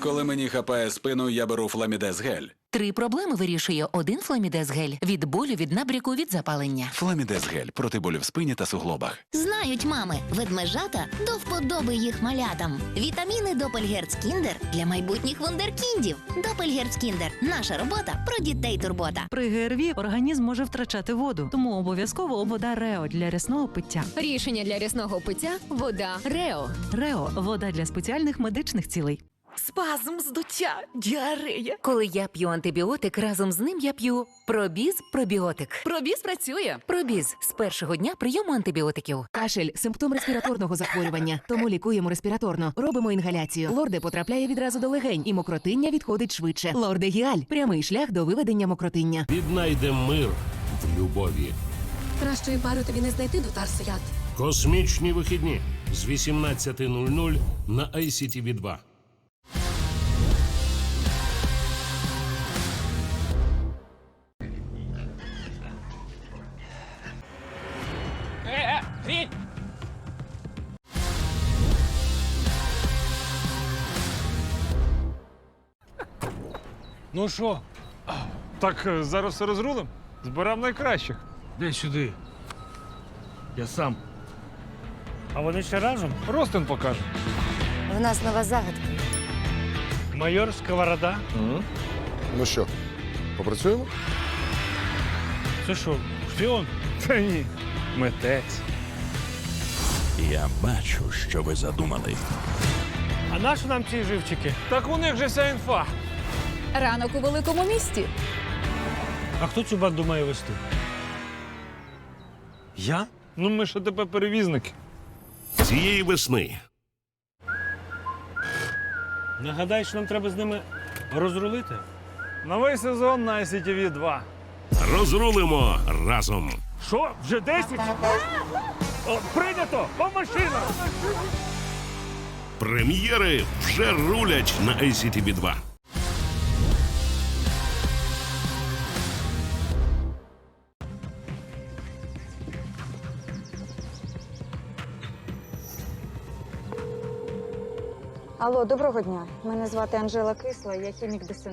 Коли мені хапає спину, я беру фламідез гель. Три проблеми вирішує один фламідез гель від болю, від набряку, від запалення. Фламідез гель проти болю в спині та суглобах. Знають мами, ведмежата до вподоби їх малятам. Вітаміни Допельгерц Кіндер для майбутніх вундеркіндів. Допельгерц Кіндер наша робота про дітей турбота. При ГРВІ організм може втрачати воду, тому обов'язково вода Рео для рясного пиття. Рішення для рясного пиття вода Рео. Рео вода для спеціальних медичних цілей. Спазм, здуття, діарея. Коли я п'ю антибіотик, разом з ним я п'ю пробіз пробіотик. Пробіз працює. Пробіз з першого дня прийому антибіотиків. Кашель симптом респіраторного захворювання, тому лікуємо респіраторно. Робимо інгаляцію. Лорде потрапляє відразу до легень, і мокротиння відходить швидше. Лорде Гіаль прямий шлях до виведення мокротиння. Віднайде мир в любові. Кращої пари тобі не знайти до Тарсият. Космічні вихідні з 18.00 на ICTV 2 Ну що? Так е, зараз все розрулим? Збирав найкращих. Де сюди? Я сам. А вони ще разом? Ростин покаже. У нас нова загадка. Майор Сковорода. Ну що, попрацюємо? Це що, шпіон? Та ні, митець. Я бачу, що ви задумали. А нащо нам ці живчики? Так у них же вся інфа. Ранок у великому місті. А хто цю банду має вести? Я? Ну ми ж тепер перевізники. цієї весни. Нагадай, що нам треба з ними розрулити? Новий сезон на ICTV 2. Розрулимо разом. Що? Вже 10? О, прийнято! О, машина! Прем'єри вже рулять на ICTV 2 Алло, доброго дня. Мене звати Анжела Кисла, я хімік ДСН.